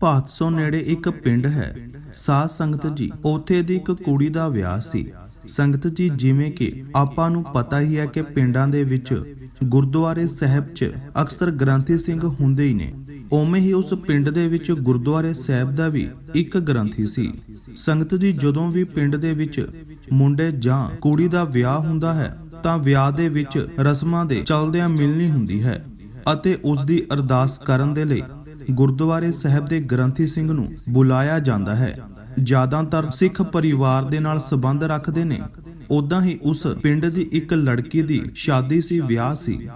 ਭਾਤਸੋਂ ਨੇੜੇ ਇੱਕ ਪਿੰਡ ਹੈ। ਸਾਧ ਸੰਗਤ ਜੀ, ਉੱਥੇ ਦੀ ਇੱਕ ਕੁੜੀ ਦਾ ਵਿਆਹ ਸੀ। ਸੰਗਤ ਜੀ, ਜਿਵੇਂ ਕਿ ਆਪਾਂ ਨੂੰ ਪਤਾ ਹੀ ਹੈ ਕਿ ਪਿੰਡਾਂ ਦੇ ਵਿੱਚ ਗੁਰਦੁਆਰੇ ਸਾਹਿਬ 'ਚ ਅਕਸਰ ਗ੍ਰੰਥੀ ਸਿੰਘ ਹੁੰਦੇ ਹੀ ਨੇ। ਉਵੇਂ ਹੀ ਉਸ ਪਿੰਡ ਦੇ ਵਿੱਚ ਗੁਰਦੁਆਰੇ ਸਾਹਿਬ ਦਾ ਵੀ ਇੱਕ ਗ੍ਰੰਥੀ ਸੀ। ਸੰਗਤ ਜੀ, ਜਦੋਂ ਵੀ ਪਿੰਡ ਦੇ ਵਿੱਚ ਮੁੰਡੇ ਜਾਂ ਕੁੜੀ ਦਾ ਵਿਆਹ ਹੁੰਦਾ ਹੈ, ਤਾਂ ਵਿਆਹ ਦੇ ਵਿੱਚ ਰਸਮਾਂ ਦੇ ਚਲਦਿਆਂ ਮਿਲਣੀ ਹੁੰਦੀ ਹੈ ਅਤੇ ਉਸ ਦੀ ਅਰਦਾਸ ਕਰਨ ਦੇ ਲਈ ਗੁਰਦੁਆਰੇ ਸਾਹਿਬ ਦੇ ਗ੍ਰੰਥੀ ਸਿੰਘ ਨੂੰ ਬੁਲਾਇਆ ਜਾਂਦਾ ਹੈ। ਜ਼ਿਆਦਾਤਰ ਸਿੱਖ ਪਰਿਵਾਰ ਦੇ ਨਾਲ ਸੰਬੰਧ ਰੱਖਦੇ ਨੇ। ਉਦਾਂ ਹੀ ਉਸ ਪਿੰਡ ਦੀ ਇੱਕ ਲੜਕੀ ਦੀ ਸ਼ਾਦੀ ਸੀ, ਵਿਆਹ ਸੀ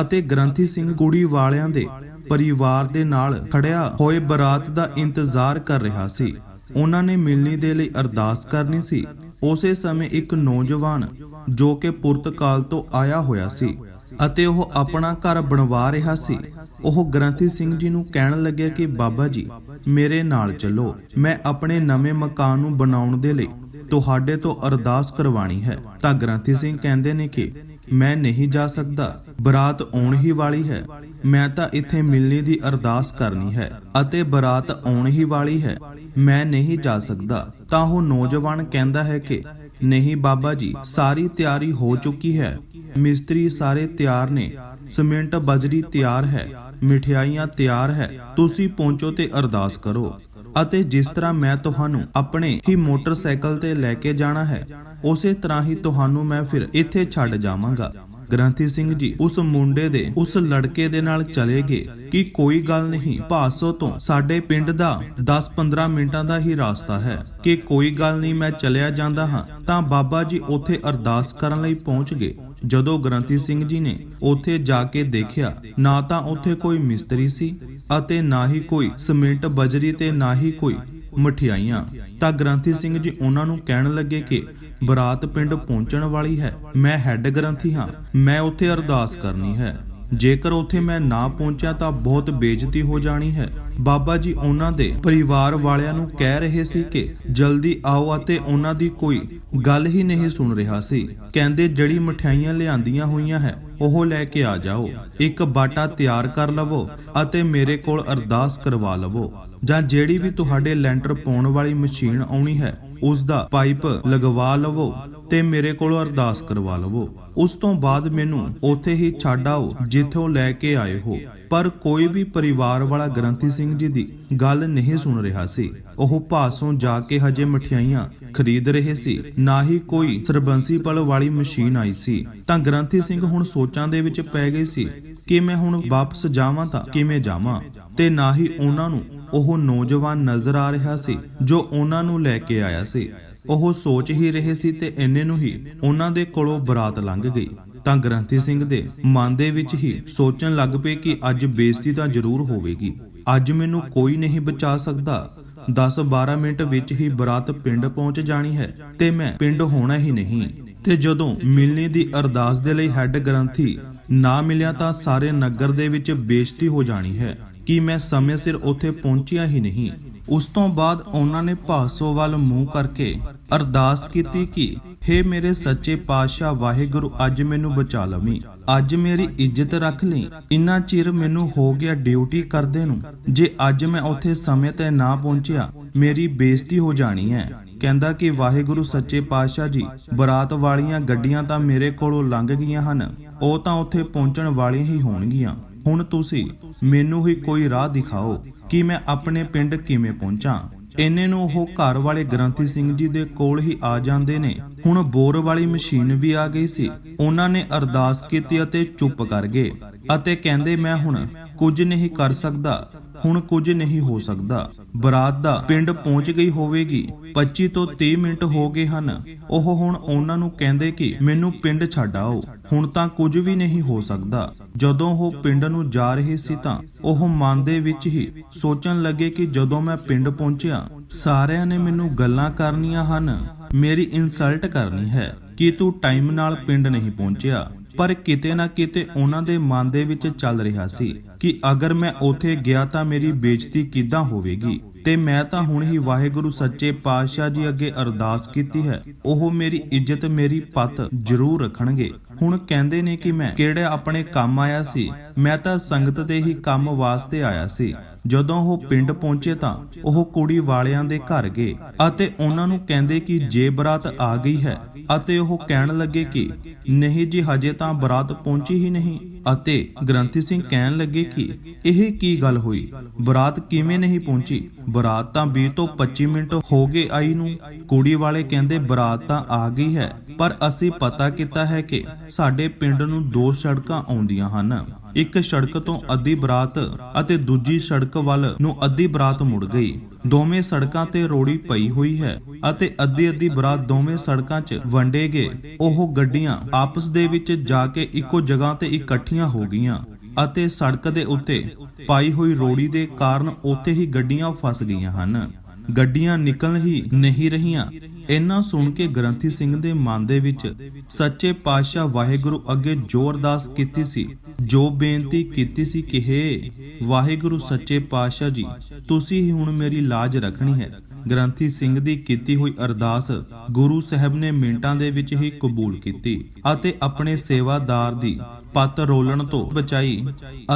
ਅਤੇ ਗ੍ਰੰਥੀ ਸਿੰਘ ਕੁੜੀ ਵਾਲਿਆਂ ਦੇ ਪਰਿਵਾਰ ਦੇ ਨਾਲ ਖੜਿਆ ਹੋਏ ਬਰਾਤ ਦਾ ਇੰਤਜ਼ਾਰ ਕਰ ਰਿਹਾ ਸੀ। ਉਹਨਾਂ ਨੇ ਮਿਲਣੀ ਦੇ ਲਈ ਅਰਦਾਸ ਕਰਨੀ ਸੀ। ਉਸੇ ਸਮੇਂ ਇੱਕ ਨੌਜਵਾਨ ਜੋ ਕਿ ਪੁਰਤਗਾਲ ਤੋਂ ਆਇਆ ਹੋਇਆ ਸੀ। ਅਤੇ ਉਹ ਆਪਣਾ ਘਰ ਬਣਵਾ ਰਿਹਾ ਸੀ। ਉਹ ਗ੍ਰੰਥੀ ਸਿੰਘ ਜੀ ਨੂੰ ਕਹਿਣ ਲੱਗਿਆ ਕਿ, ਬਾਬਾ ਜੀ, ਮੇਰੇ ਨਾਲ ਚੱਲੋ। ਮੈਂ ਆਪਣੇ ਨਵੇਂ ਮਕਾਨ ਨੂੰ ਬਣਾਉਣ ਦੇ ਲਈ ਤੁਹਾਡੇ ਤੋਂ ਅਰਦਾਸ ਕਰਵਾਣੀ ਹੈ। ਤਾਂ ਗ੍ਰੰਥੀ ਸਿੰਘ ਕਹਿੰਦੇ ਨੇ ਕਿ, ਮੈਂ ਨਹੀਂ ਜਾ ਸਕਦਾ। ਬਰਾਤ ਆਉਣ ਹੀ ਵਾਲੀ ਹੈ। ਮੈਂ ਤਾਂ ਇੱਥੇ ਮਿਲਣੀ ਦੀ ਅਰਦਾਸ ਕਰਨੀ ਹੈ ਅਤੇ ਬਰਾਤ ਆਉਣ ਹੀ ਵਾਲੀ ਹੈ। ਮੈਂ ਨਹੀਂ ਜਾ ਸਕਦਾ। ਤਾਂ ਉਹ ਨੌਜਵਾਨ ਕਹਿੰਦਾ ਹੈ ਕਿ ਨਹੀਂ ਬਾਬਾ ਜੀ, ਸਾਰੀ ਤਿਆਰੀ ਹੋ ਚੁੱਕੀ ਹੈ। ਮਿਸਤਰੀ ਸਾਰੇ ਤਿਆਰ ਨੇ। ਸੀਮੈਂਟ ਬਜਰੀ ਤਿਆਰ ਹੈ। ਮਠਿਆਈਆਂ ਤਿਆਰ ਹੈ। ਤੁਸੀਂ ਪਹੁੰਚੋ ਤੇ ਅਰਦਾਸ ਕਰੋ। ਅਤੇ ਜਿਸ ਤਰ੍ਹਾਂ ਮੈਂ ਤੁਹਾਨੂੰ ਆਪਣੇ ਹੀ ਮੋਟਰਸਾਈਕਲ ਤੇ ਲੈ ਕੇ ਜਾਣਾ ਹੈ, ਉਸੇ ਤਰ੍ਹਾਂ ਹੀ ਤੁਹਾਨੂੰ ਮੈਂ ਫਿਰ ਇੱਥੇ ਛੱਡ ਜਾਵਾਂਗਾ। ਗ੍ਰੰਥੀ ਸਿੰਘ ਜੀ, ਉਸ ਮੁੰਡੇ ਦੇ, ਉਸ ਲੜਕੇ ਦੇ ਨਾਲ ਚਲੇ ਗਏ ਕਿ ਕੋਈ ਗੱਲ ਨਹੀਂ, ਭਾਸੋ ਤੋਂ ਸਾਡੇ ਪਿੰਡ ਦਾ 10-15 ਮਿੰਟਾਂ ਦਾ ਹੀ ਰਾਸਤਾ ਹੈ ਕਿ ਕੋਈ ਗੱਲ ਨਹੀਂ, ਮੈਂ ਚਲਿਆ ਜਾਂਦਾ ਹਾਂ। ਤਾਂ ਬਾਬਾ ਜੀ ਉੱਥੇ ਅਰਦਾਸ ਕਰਨ ਲਈ ਪਹੁੰਚ ਗਏ। ਜਦੋਂ ਗ੍ਰੰਥੀ ਸਿੰਘ ਜੀ ਨੇ ਉੱਥੇ ਜਾ ਕੇ ਦੇਖਿਆ, ਨਾ ਤਾਂ ਉੱਥੇ ਕੋਈ ਮਿਸਤਰੀ ਸੀ ਅਤੇ ਨਾ ਹੀ ਕੋਈ ਸੀਮੈਂਟ ਬਜਰੀ ਤੇ ਨਾ ਹੀ ਕੋਈ ਮਠਿਆਈਆਂ। ਤਾਂ ਗ੍ਰੰਥੀ ਸਿੰਘ ਜੀ ਉਹਨਾਂ ਨੂੰ ਕਹਿਣ ਲੱਗੇ ਕਿ ਬਰਾਤ ਪਿੰਡ ਪਹੁੰਚਣ ਵਾਲੀ ਹੈ। ਮੈਂ ਹੈੱਡ ਗ੍ਰੰਥੀ ਹਾਂ। ਮੈਂ ਉੱਥੇ ਅਰਦਾਸ ਕਰਨੀ ਹੈ। ਜੇਕਰ ਉੱਥੇ ਮੈਂ ਨਾ ਪਹੁੰਚਿਆ ਤਾਂ ਬਹੁਤ ਬੇਇੱਜ਼ਤੀ ਹੋ ਜਾਣੀ ਹੈ। ਬਾਬਾ ਜੀ ਉਹਨਾਂ ਦੇ ਪਰਿਵਾਰ ਵਾਲਿਆਂ ਨੂੰ ਕਹਿ ਰਹੇ ਸੀ ਕਿ ਜਲਦੀ ਆਓ ਅਤੇ ਉਹਨਾਂ ਦੀ ਕੋਈ ਗੱਲ ਹੀ ਨਹੀਂ ਸੁਣ ਰਿਹਾ ਸੀ। ਕਹਿੰਦੇ, ਜਿਹੜੀ ਮਠਿਆਈਆਂ ਲਿਆਂਦੀਆਂ ਹੋਈਆਂ ਹੈ, ਉਹ ਲੈ ਕੇ ਆ ਜਾਓ। ਇੱਕ ਬਾਟਾ ਤਿਆਰ ਕਰ ਲਵੋ ਅਤੇ ਮੇਰੇ ਕੋਲ ਅਰਦਾਸ ਕਰਵਾ ਲਵੋ। ਜਾਂ ਜਿਹੜੀ ਵੀ ਤੁਹਾਡੇ ਲੈਂਟਰ ਪਾਉਣ ਵਾਲੀ ਮਸ਼ੀਨ ਆਉਣੀ ਹੈ ਉਸ ਦਾ ਪਾਈਪ ਲਗਵਾ ਲਵੋ। ਤੇ ਮੇਰੇ ਕੋਲੋਂ ਅਰਦਾਸ ਕਰਵਾ ਲਵੋ। ਉਸ ਤੋਂ ਬਾਅਦ ਮੈਨੂੰ ਉੱਥੇ ਹੀ ਛੱਡ ਆਓ, ਜਿੱਥੋਂ ਲੈ ਕੇ ਆਏ ਹੋ। ਪਰ ਕੋਈ ਵੀ ਪਰਿਵਾਰ ਵਾਲਾ ਗ੍ਰੰਥੀ ਸਿੰਘ ਜੀ ਦੀ ਗੱਲ ਨਹੀਂ ਸੁਣ ਰਿਹਾ ਸੀ। ਉਹ ਭਾਸੋਂ ਜਾ ਕੇ ਹਜੇ ਮਠਿਆਈਆਂ ਖਰੀਦ ਰਹੇ ਸੀ। ਨਾ ਹੀ ਕੋਈ ਸਰਬੰਸੀ ਪਲ ਵਾਲੀ ਮਸ਼ੀਨ ਆਈ ਸੀ। ਤਾਂ ਗ੍ਰੰਥੀ ਸਿੰਘ ਹੁਣ ਸੋਚਾਂ ਦੇ ਵਿੱਚ ਪੈ ਗਏ ਸੀ ਕਿ ਮੈਂ ਹੁਣ ਵਾਪਸ ਜਾਵਾਂ ਤਾਂ ਕਿਵੇਂ ਜਾਵਾਂ। ਤੇ ਨਾ ਹੀ ਉਹਨਾਂ ਨੂੰ ਉਹ ਨੌਜਵਾਨ ਨਜ਼ਰ ਆ ਰਿਹਾ ਸੀ, ਜੋ ਉਹਨਾਂ ਨੂੰ ਲੈ ਕੇ ਆਇਆ ਸੀ। ਉਹ ਸੋਚ ਹੀ ਰਹੇ ਸੀ ਤੇ ਇੰਨੇ ਨੂੰ ਹੀ ਉਹਨਾਂ ਦੇ ਕੋਲੋਂ ਬਰਾਤ ਲੰਘ ਗਈ। ਤਾਂ ਗ੍ਰੰਥੀ ਸਿੰਘ ਦੇ ਮਨ ਦੇ ਵਿੱਚ ਹੀ ਸੋਚਣ ਲੱਗ ਪਏ ਕਿ ਅੱਜ ਬੇਇੱਜ਼ਤੀ ਤਾਂ ਜ਼ਰੂਰ ਹੋਵੇਗੀ। ਅੱਜ ਮੈਨੂੰ ਕੋਈ ਨਹੀਂ ਬਚਾ ਸਕਦਾ। 10-12 ਮਿੰਟ ਵਿੱਚ ਹੀ ਬਰਾਤ ਪਿੰਡ ਪਹੁੰਚ ਜਾਣੀ ਹੈ ਤੇ ਮੈਂ ਪਿੰਡ ਹੋਣਾ ਹੀ ਨਹੀਂ। ਤੇ ਜਦੋਂ ਮਿਲਣੀ ਦੀ ਅਰਦਾਸ ਦੇ ਲਈ ਹੈੱਡ ਗ੍ਰੰਥੀ ਨਾ ਮਿਲਿਆ ਤਾਂ ਸਾਰੇ ਨਗਰ ਦੇ ਵਿੱਚ ਬੇਇੱਜ਼ਤੀ ਹੋ ਜਾਣੀ ਹੈ ਕਿ ਮੈਂ ਸਮੇਂ ਸਿਰ ਉੱਥੇ ਪਹੁੰਚਿਆ ਹੀ ਨਹੀਂ। ਉਸ ਤੋਂ ਬਾਅਦ ਉਹਨਾਂ ਨੇ ਭਾਸੋ ਵੱਲ ਮੂੰਹ ਕਰਕੇ ਅਰਦਾਸ ਕੀਤੀ ਕਿ, ਹੇ ਮੇਰੇ ਸੱਚੇ ਪਾਤਸ਼ਾਹ ਵਾਹਿਗੁਰੂ, ਅੱਜ ਮੈਨੂੰ ਬਚਾ ਲਵੀਂ। ਅੱਜ ਮੇਰੀ ਇੱਜ਼ਤ ਰੱਖ ਲਈ। ਇੰਨਾ ਚਿਰ ਮੈਨੂੰ ਹੋ ਗਿਆ ਡਿਊਟੀ ਕਰਦੇ ਨੂੰ। ਜੇ ਅੱਜ ਮੈਂ ਉੱਥੇ ਸਮੇਂ ਤੇ ਨਾ ਪਹੁੰਚਿਆ, ਮੇਰੀ ਬੇਇੱਜ਼ਤੀ ਹੋ ਜਾਣੀ ਹੈ। ਕਹਿੰਦਾ ਕਿ, ਵਾਹਿਗੁਰੂ ਸੱਚੇ ਪਾਤਸ਼ਾਹ ਜੀ, ਬਰਾਤ ਵਾਲੀਆਂ ਗੱਡੀਆਂ ਤਾਂ ਮੇਰੇ ਕੋਲੋਂ ਲੰਘ ਗਈਆਂ ਹਨ। ਉਹ ਤਾਂ ਉੱਥੇ ਪਹੁੰਚਣ ਵਾਲੀਆਂ ਹੀ ਹੋਣਗੀਆਂ। ਹੁਣ ਤੁਸੀਂ ਮੈਨੂੰ ਹੀ ਕੋਈ ਰਾਹ ਦਿਖਾਓ। ਕਿ ਮੈਂ ਆਪਣੇ ਪਿੰਡ ਕਿਵੇਂ ਪਹੁੰਚਾਂ। ਇੰਨੇ ਨੂੰ ਉਹ ਘਰ ਵਾਲੇ ਗ੍ਰੰਥੀ ਸਿੰਘ ਜੀ ਦੇ ਕੋਲ ਹੀ ਆ ਜਾਂਦੇ ਨੇ। ਹੁਣ ਬੋਰ ਵਾਲੀ ਮਸ਼ੀਨ ਵੀ ਆ ਗਈ ਸੀ। ਉਹਨਾਂ ਨੇ ਅਰਦਾਸ ਕੀਤੀ ਅਤੇ ਚੁੱਪ ਕਰ ਗਏ। ਅਤੇ ਕਹਿੰਦੇ ਮੈਂ ਹੁਣ ਕੁਝ ਨਹੀਂ ਕਰ ਸਕਦਾ। ਹੁਣ ਕੁਝ ਨਹੀਂ ਹੋ ਸਕਦਾ। ਬਰਾਤ ਦਾ ਪਿੰਡ ਪਹੁੰਚ ਗਈ ਹੋਵੇਗੀ। 25 ਤੋਂ 30 ਮਿੰਟ ਹੋ ਗਏ ਹਨ। ਉਹ ਹੁਣ ਉਹਨਾਂ ਨੂੰ ਕਹਿੰਦੇ ਕਿ ਮੈਨੂੰ ਪਿੰਡ ਛੱਡ ਆਓ। ਹੁਣ ਤਾਂ ਕੁਝ ਵੀ ਨਹੀਂ ਹੋ ਸਕਦਾ। ਜਦੋਂ ਉਹ ਪਿੰਡ ਨੂੰ ਜਾ ਰਹੇ ਸੀ ਤਾਂ ਉਹ ਮਨ ਦੇ ਵਿੱਚ ਹੀ ਸੋਚਣ ਲੱਗੇ ਕਿ ਜਦੋਂ ਮੈਂ ਪਿੰਡ ਪਹੁੰਚਿਆ, ਸਾਰਿਆਂ ਨੇ ਮੈਨੂੰ ਗੱਲਾਂ ਕਰਨੀਆਂ ਹਨ। ਮੇਰੀ ਇਨਸਲਟ ਕਰਨੀ ਹੈ ਕਿ ਤੂੰ ਟਾਈਮ ਨਾਲ ਪਿੰਡ ਨਹੀਂ ਪਹੁੰਚਿਆ, ਪਰ ਕਿਤੇ ਨਾ ਕਿਤੇ ਉਹਨਾਂ ਦੇ ਮਨ ਦੇ ਵਿੱਚ ਚੱਲ ਰਿਹਾ ਸੀ। ਕਿ ਅਗਰ ਮੈਂ ਉੱਥੇ ਗਿਆ ਤਾਂ ਮੇਰੀ ਬੇਇੱਜ਼ਤੀ ਕਿੱਦਾਂ ਹੋਵੇਗੀ? ਤੇ ਮੈਂ ਤਾਂ ਹੁਣ ਹੀ ਵਾਹਿਗੁਰੂ ਸੱਚੇ ਪਾਤਸ਼ਾਹ ਜੀ ਅੱਗੇ ਅਰਦਾਸ ਕੀਤੀ ਹੈ। ਉਹ ਮੇਰੀ ਇੱਜ਼ਤ ਮੇਰੀ ਪੱਤ ਜ਼ਰੂਰ ਰੱਖਣਗੇ। ਹੁਣ ਕਹਿੰਦੇ ਨੇ ਕਿ ਮੈਂ ਕਿਹੜੇ ਆਪਣੇ ਕੰਮ ਆਇਆ ਸੀ? ਮੈਂ ਤਾਂ ਸੰਗਤ ਦੇ ਹੀ ਕੰਮ ਵਾਸਤੇ ਆਇਆ ਸੀ। ਜਦੋਂ ਉਹ ਪਿੰਡ ਪਹੁੰਚੇ ਤਾਂ ਉਹ ਕੁੜੀ ਵਾਲਿਆਂ ਦੇ ਘਰ ਗਏ ਅਤੇ ਉਹਨਾਂ ਨੂੰ ਕਹਿੰਦੇ ਕਿ ਜੇ ਬਰਾਤ ਆ ਗਈ ਹੈ ਅਤੇ ਉਹ ਕਹਿਣ ਲੱਗੇ ਕਿ ਨਹੀਂ ਜੀ, ਹਜੇ ਤਾਂ ਬਰਾਤ ਪਹੁੰਚੀ ਹੀ ਨਹੀਂ। ਅਤੇ ਗ੍ਰੰਥੀ ਸਿੰਘ ਕਹਿਣ ਲੱਗੇ ਕਿ ਇਹ ਕੀ ਗੱਲ ਹੋਈ? ਬਰਾਤ ਕਿਵੇਂ ਨਹੀਂ ਪਹੁੰਚੀ? ਬਰਾਤ ਤਾਂ 20 ਤੋਂ 25 ਮਿੰਟ ਹੋ ਗਏ ਆਈ ਨੂੰ। ਕੁੜੀ ਵਾਲੇ ਕਹਿੰਦੇ, ਬਰਾਤ ਤਾਂ ਆ ਗਈ ਹੈ, ਪਰ ਅਸੀਂ ਪਤਾ ਕੀਤਾ ਹੈ ਕਿ ਸਾਡੇ ਪਿੰਡ ਨੂੰ ਦੋ ਸੜਕਾਂ ਆਉਂਦੀਆਂ ਹਨ। ਇੱਕ ਸੜਕ ਤੋਂ ਅੱਧੀ ਬਰਾਤ ਅਤੇ ਦੂਜੀ ਸੜਕ ਵੱਲ ਨੂੰ ਅੱਧੀ ਬਰਾਤ ਮੁੜ ਗਈ। ਦੋਵੇਂ ਸੜਕਾਂ ਤੇ ਰੋੜੀ ਪਈ ਹੋਈ ਹੈ ਅਤੇ ਅੱਧੀ ਅੱਧੀ ਬਰਾਤ ਦੋਵੇਂ ਸੜਕਾਂ 'ਚ ਵੰਡੇ ਗਏ। ਉਹ ਗੱਡੀਆਂ ਆਪਸ ਦੇ ਵਿੱਚ ਜਾ ਕੇ ਇੱਕੋ ਜਗ੍ਹਾ ਤੇ ਇਕੱਠੀਆਂ ਹੋ ਗਈਆਂ ਅਤੇ ਸੜਕ ਦੇ ਉੱਤੇ ਪਾਈ ਹੋਈ ਰੋੜੀ ਦੇ ਕਾਰਨ ਉੱਥੇ ਹੀ ਗੱਡੀਆਂ ਫਸ ਗਈਆਂ ਹਨ। ਗੱਡੀਆਂ ਨਿਕਲ ਹੀ ਨਹੀਂ ਰਹੀਆਂ। ਇਹਨਾਂ ਸੁਣ ਕੇ ਗ੍ਰੰਥੀ ਸਿੰਘ ਦੇ ਮਨ ਦੇ ਵਿੱਚ ਸੱਚੇ ਪਾਤਸ਼ਾਹ ਵਾਹਿਗੁਰੂ ਅੱਗੇ ਜ਼ੋਰ ਕੀਤੀ ਸੀ। ਜੋ ਬੇਨਤੀ ਕੀਤੀ ਸੀ ਕਿ, ਹੇ ਵਾਹਿਗੁਰੂ ਸੱਚੇ ਪਾਤਸ਼ਾਹ ਜੀ, ਤੁਸੀਂ ਹੀ ਹੁਣ ਮੇਰੀ ਲਾਜ ਰੱਖਣੀ ਹੈ। ਗ੍ਰੰਥੀ ਸਿੰਘ ਦੀ ਕੀਤੀ ਹੋਈ ਅਰਦਾਸ ਗੁਰੂ ਸਾਹਿਬ ਨੇ ਮਿੰਟਾਂ ਦੇ ਵਿੱਚ ਹੀ ਕਬੂਲ ਕੀਤੀ ਅਤੇ ਆਪਣੇ ਸੇਵਾਦਾਰ ਦੀ ਪੱਤ ਰੋਲਣ ਤੋਂ ਬਚਾਈ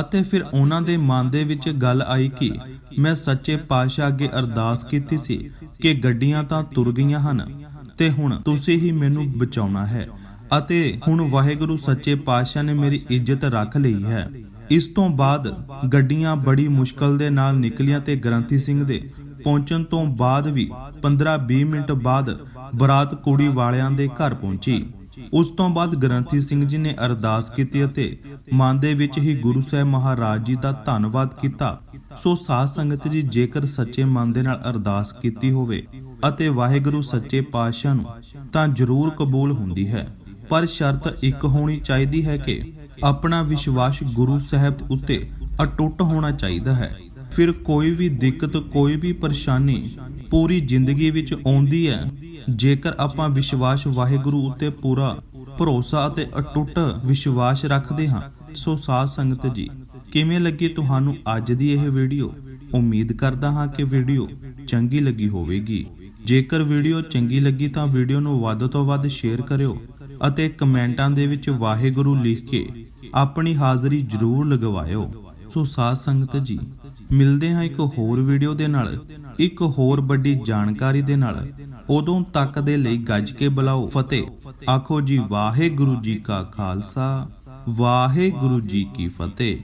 ਅਤੇ ਫਿਰ ਉਹਨਾਂ ਦੇ ਮਨ ਦੇ ਵਿੱਚ ਗੱਲ ਆਈ ਕਿ ਮੈਂ ਸੱਚੇ ਪਾਤਸ਼ਾਹ ਅੱਗੇ ਅਰਦਾਸ ਕੀਤੀ ਸੀ ਕਿ ਗੱਡੀਆਂ ਤਾਂ ਤੁਰ ਗਈਆਂ ਹਨ ਤੇ ਹੁਣ ਤੁਸੀਂ ਹੀ ਮੈਨੂੰ ਬਚਾਉਣਾ ਹੈ ਅਤੇ ਹੁਣ ਵਾਹਿਗੁਰੂ ਸੱਚੇ ਪਾਤਸ਼ਾਹ ਨੇ ਮੇਰੀ ਇੱਜ਼ਤ ਰੱਖ ਲਈ ਹੈ। ਇਸ ਤੋਂ ਬਾਅਦ ਗੱਡੀਆਂ ਬੜੀ ਮੁਸ਼ਕਲ ਦੇ ਨਾਲ ਨਿਕਲੀਆਂ ਤੇ ਗ੍ਰੰਥੀ ਸਿੰਘ ਦੇ ਪਹੁੰਚਣ ਤੋਂ ਬਾਅਦ ਵੀ 15-20 ਮਿੰਟ ਬਾਅਦ ਬਰਾਤ ਕੁੜੀ ਵਾਲਿਆਂ ਦੇ ਘਰ ਪਹੁੰਚੀ। ਉਸ ਤੋਂ ਬਾਅਦ ਗ੍ਰੰਥੀ ਸਿੰਘ ਜੀ ਨੇ ਅਰਦਾਸ ਕੀਤੀ ਅਤੇ ਮਨ ਦੇ ਵਿੱਚ ਹੀ ਗੁਰੂ ਸਾਹਿਬ ਮਹਾਰਾਜ ਜੀ ਦਾ ਧੰਨਵਾਦ ਕੀਤਾ। ਸੋ ਸਾਧ ਸੰਗਤ ਜੀ, ਜੇਕਰ ਸੱਚੇ ਮਨ ਦੇ ਨਾਲ ਅਰਦਾਸ ਕੀਤੀ ਹੋਵੇ ਅਤੇ ਵਾਹਿਗੁਰੂ ਸੱਚੇ ਪਾਤਸ਼ਾਹ ਨੂੰ, ਤਾਂ ਜ਼ਰੂਰ ਕਬੂਲ ਹੁੰਦੀ ਹੈ। ਪਰ ਸ਼ਰਤ ਇੱਕ ਹੋਣੀ ਚਾਹੀਦੀ ਹੈ ਕਿ ਆਪਣਾ ਵਿਸ਼ਵਾਸ ਗੁਰੂ ਸਾਹਿਬ ਉੱਤੇ ਅਟੁੱਟ ਹੋਣਾ ਚਾਹੀਦਾ ਹੈ। ਫਿਰ ਕੋਈ ਵੀ ਦਿੱਕਤ, ਕੋਈ ਵੀ ਪਰੇਸ਼ਾਨੀ ਪੂਰੀ ਜ਼ਿੰਦਗੀ ਵਿੱਚ ਆਉਂਦੀ ਹੈ। ਜੇਕਰ ਆਪਾਂ ਵਿਸ਼ਵਾਸ ਵਾਹਿਗੁਰੂ ਉੱਤੇ ਪੂਰਾ ਭਰੋਸਾ ਅਤੇ ਅਟੁੱਟ ਵਿਸ਼ਵਾਸ ਰੱਖਦੇ ਹਾਂ, ਸੋ ਸਾਧ ਸੰਗਤ ਜੀ, ਕਿਵੇਂ ਲੱਗੀ ਤੁਹਾਨੂੰ ਅੱਜ ਦੀ ਇਹ ਵੀਡੀਓ? ਉਮੀਦ ਕਰਦਾ ਹਾਂ ਕਿ ਵੀਡੀਓ ਚੰਗੀ ਲੱਗੀ ਹੋਵੇਗੀ। ਜੇਕਰ ਵੀਡੀਓ ਚੰਗੀ ਲੱਗੀ ਤਾਂ ਵੀਡੀਓ ਨੂੰ ਵੱਧ ਤੋਂ ਵੱਧ ਸ਼ੇਅਰ ਕਰਿਓ ਅਤੇ ਕਮੈਂਟਾਂ ਦੇ ਵਿੱਚ ਵਾਹਿਗੁਰੂ ਲਿਖ ਕੇ ਆਪਣੀ ਹਾਜ਼ਰੀ ਜ਼ਰੂਰ ਲਗਵਾਇਓ। ਸੋ ਸਾਧ ਸੰਗਤ ਜੀ, ਮਿਲਦੇ ਹਾਂ ਇੱਕ ਹੋਰ ਵੀਡੀਓ ਦੇ ਨਾਲ, ਇੱਕ ਹੋਰ ਵੱਡੀ ਜਾਣਕਾਰੀ ਦੇ ਨਾਲ। ਉਦੋਂ ਤੱਕ ਦੇ ਲਈ ਗੱਜ ਕੇ ਬੁਲਾਓ। ਫਤਿਹ। ਆਖੋ ਜੀ, ਵਾਹਿਗੁਰੂ ਜੀ ਕਾ ਖਾਲਸਾ, ਵਾਹਿਗੁਰੂ ਜੀ ਕੀ ਫਤਿਹ।